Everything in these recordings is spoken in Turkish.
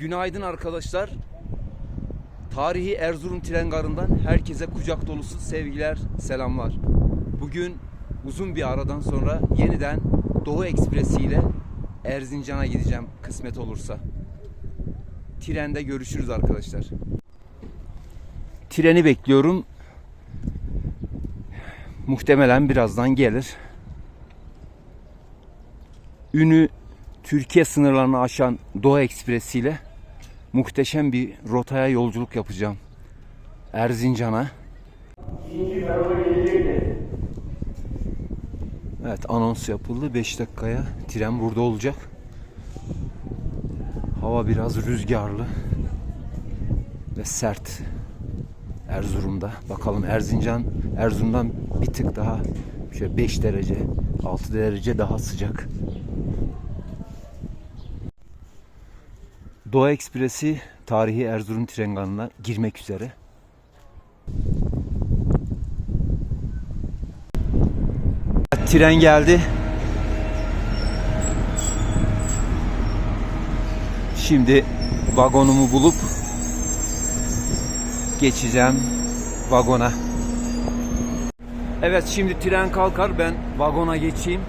Günaydın arkadaşlar. Tarihi Erzurum tren garından herkese kucak dolusu sevgiler, selamlar. Bugün uzun bir aradan sonra yeniden Doğu Ekspresi ile Erzincan'a gideceğim kısmet olursa. Trende görüşürüz arkadaşlar. Treni bekliyorum. Muhtemelen birazdan gelir. Ünü Türkiye sınırlarını aşan Doğu Ekspresi ile muhteşem bir rotaya yolculuk yapacağım. Erzincan'a. Evet anons yapıldı. 5 dakikaya tren burada olacak. Hava biraz rüzgarlı ve sert. Erzurum'da. Bakalım Erzincan Erzurum'dan bir tık daha şöyle 5 derece 6 derece daha sıcak. Doğu Ekspresi tarihi Erzurum tren garına girmek üzere. Tren geldi. Şimdi vagonumu bulup geçeceğim vagona. Evet şimdi tren kalkar ben vagona geçeyim.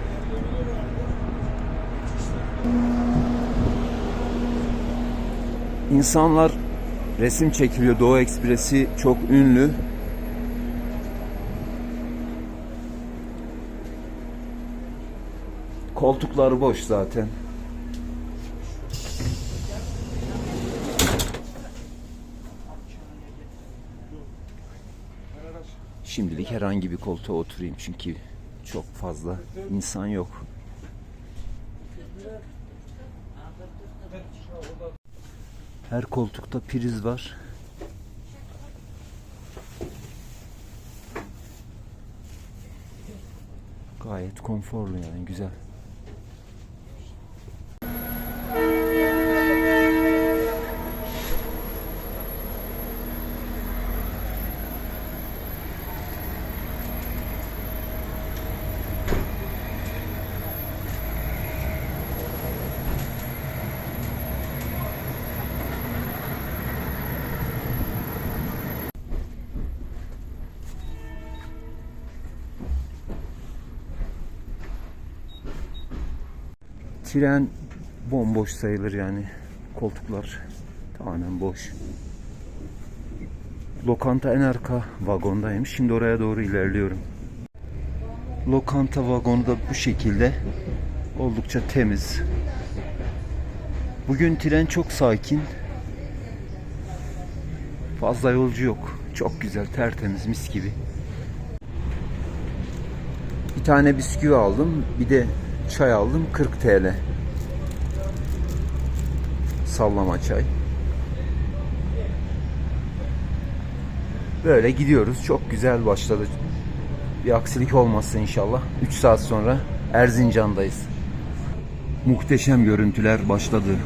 İnsanlar resim çekiliyor. Doğu Ekspresi çok ünlü. Koltukları boş zaten. Şimdilik herhangi bir koltuğa oturayım çünkü çok fazla insan yok. Her koltukta priz var. Gayet konforlu yani güzel. Tren bomboş sayılır yani. Koltuklar tamamen boş. Lokanta en arka vagondaymış. Şimdi oraya doğru ilerliyorum. Lokanta vagonu da bu şekilde. Oldukça temiz. Bugün tren çok sakin. Fazla yolcu yok. Çok güzel, tertemiz, mis gibi. Bir tane bisküvi aldım. Bir de çay aldım 40 TL. Sallama çay. Böyle gidiyoruz. Çok güzel başladı. Bir aksilik olmazsa inşallah. 3 saat sonra Erzincan'dayız. Muhteşem görüntüler başladı.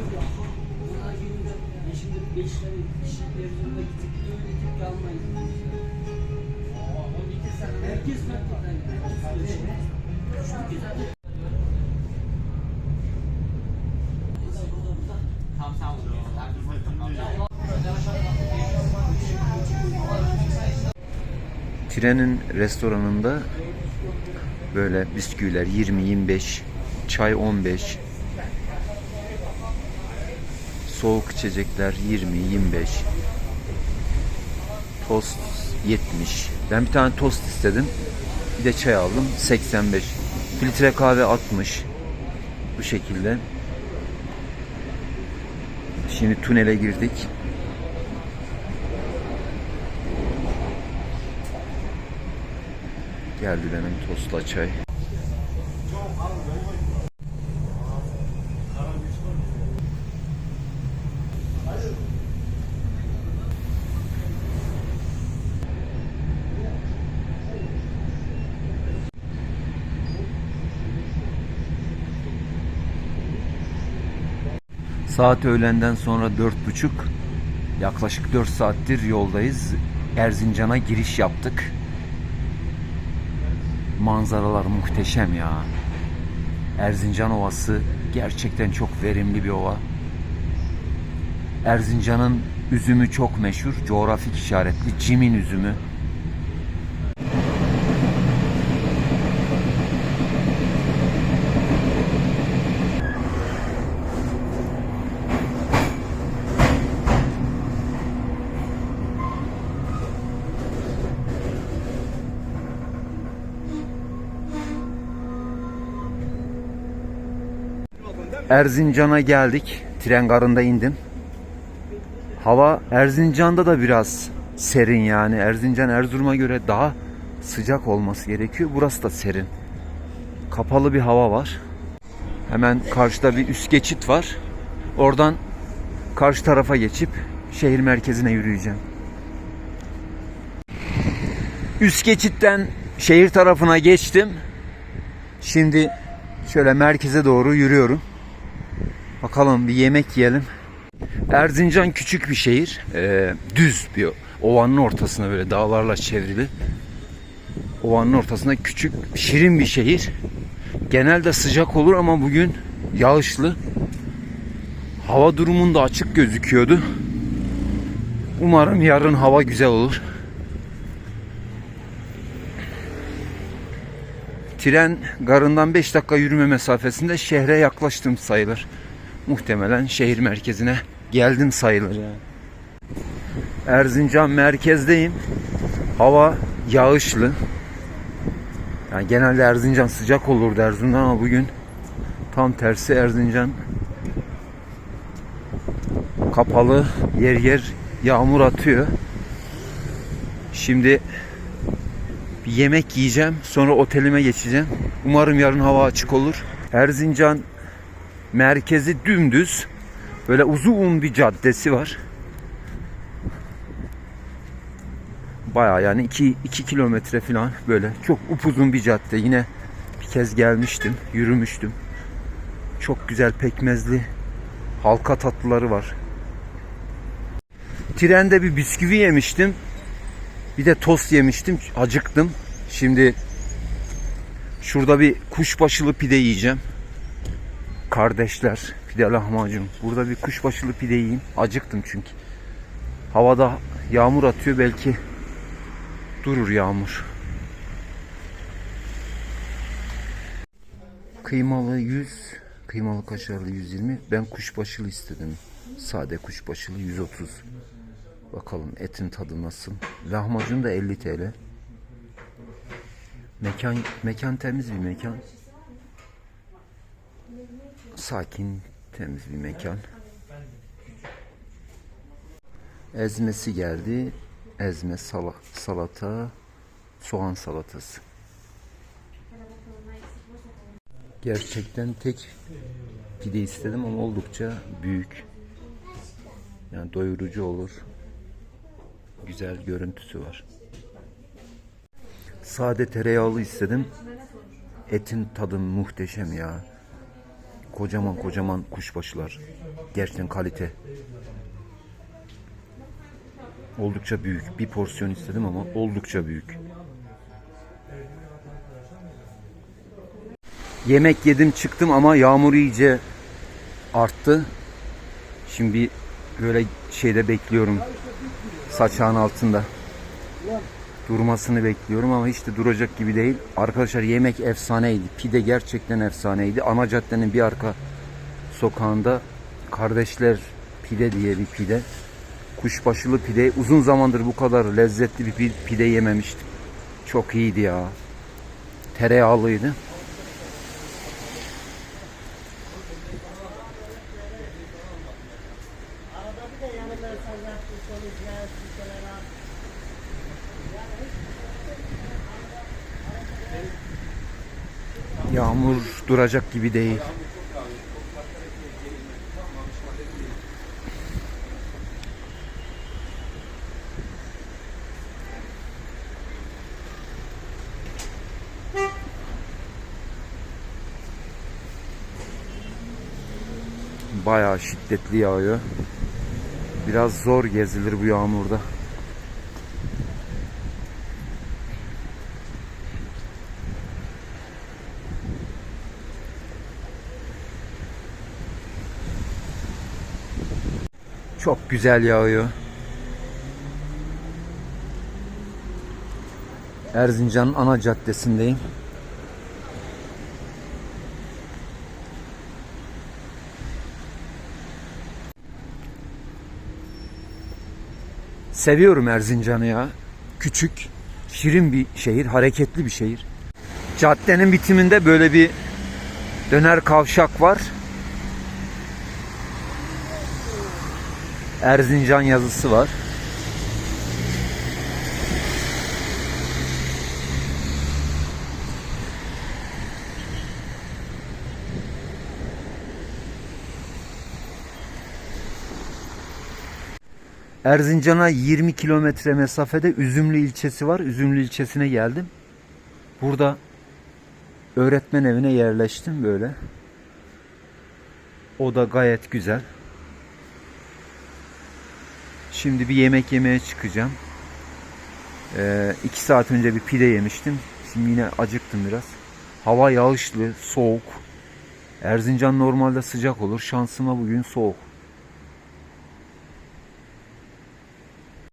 Trenin restoranında böyle bisküviler 20-25, çay 15, soğuk içecekler 20-25, tost 70. Ben bir tane tost istedim. Bir de çay aldım 85. Filtre kahve 60. Bu şekilde. Şimdi tünele girdik. Geldi benim tostla çay. Saat öğlenden sonra dört buçuk. Yaklaşık 4 saattir yoldayız. Erzincan'a giriş yaptık. Manzaralar muhteşem ya. Erzincan Ovası gerçekten çok verimli bir ova. Erzincan'ın üzümü çok meşhur. Coğrafik işaretli Cimin üzümü. Erzincan'a geldik. Tren garında indim. Hava Erzincan'da da biraz serin yani. Erzincan Erzurum'a göre daha sıcak olması gerekiyor. Burası da serin. Kapalı bir hava var. Hemen karşıda bir üst geçit var. Oradan karşı tarafa geçip şehir merkezine yürüyeceğim. Üst geçitten şehir tarafına geçtim. Şimdi şöyle merkeze doğru yürüyorum. Bakalım bir yemek yiyelim. Erzincan küçük bir şehir. Ee, düz bir ovanın ortasında böyle dağlarla çevrili. Ovanın ortasında küçük, şirin bir şehir. Genelde sıcak olur ama bugün yağışlı. Hava durumunda açık gözüküyordu. Umarım yarın hava güzel olur. Tren garından 5 dakika yürüme mesafesinde şehre yaklaştım sayılır. Muhtemelen şehir merkezine geldim sayılır yani. Erzincan merkezdeyim. Hava yağışlı. Yani genelde Erzincan sıcak olurdu Erzincan ama bugün tam tersi Erzincan kapalı yer yer yağmur atıyor. Şimdi bir yemek yiyeceğim. Sonra otelime geçeceğim. Umarım yarın hava açık olur. Erzincan merkezi dümdüz. Böyle uzun bir caddesi var. Baya yani 2 2 kilometre falan böyle çok upuzun bir cadde. Yine bir kez gelmiştim, yürümüştüm. Çok güzel pekmezli halka tatlıları var. Trende bir bisküvi yemiştim. Bir de tost yemiştim. Acıktım. Şimdi şurada bir kuşbaşılı pide yiyeceğim. Kardeşler pide lahmacun. Burada bir kuşbaşılı pide yiyeyim. Acıktım çünkü. Havada yağmur atıyor belki durur yağmur. Kıymalı 100, kıymalı kaşarlı 120. Ben kuşbaşılı istedim. Sade kuşbaşılı 130. Bakalım etin tadı nasıl. Lahmacun da 50 TL. Mekan mekan temiz bir mekan. Sakin, temiz bir mekan. Ezmesi geldi. Ezme, sala, salata, soğan salatası. Gerçekten tek pide istedim ama oldukça büyük. Yani doyurucu olur. Güzel görüntüsü var. Sade tereyağlı istedim. Etin tadı muhteşem ya. Kocaman kocaman kuşbaşılar. Gerçekten kalite. Oldukça büyük. Bir porsiyon istedim ama oldukça büyük. Yemek yedim çıktım ama yağmur iyice arttı. Şimdi böyle şeyde bekliyorum. Saçağın altında. Durmasını bekliyorum ama hiç de duracak gibi değil. Arkadaşlar yemek efsaneydi. Pide gerçekten efsaneydi. Ana caddenin bir arka sokağında Kardeşler Pide diye bir pide. Kuşbaşılı pide. Uzun zamandır bu kadar lezzetli bir pi- pide yememiştim. Çok iyiydi ya. Tereyağlıydı. Yağmur duracak gibi değil. Bayağı şiddetli yağıyor. Biraz zor gezilir bu yağmurda. Çok güzel yağıyor. Erzincan'ın ana caddesindeyim. Seviyorum Erzincan'ı ya. Küçük, şirin bir şehir, hareketli bir şehir. Caddenin bitiminde böyle bir döner kavşak var. Erzincan yazısı var. Erzincan'a 20 kilometre mesafede Üzümlü ilçesi var. Üzümlü ilçesine geldim. Burada öğretmen evine yerleştim böyle. O da gayet güzel. Şimdi bir yemek yemeye çıkacağım. Ee, iki saat önce bir pide yemiştim. Şimdi yine acıktım biraz. Hava yağışlı, soğuk. Erzincan normalde sıcak olur. Şansıma bugün soğuk.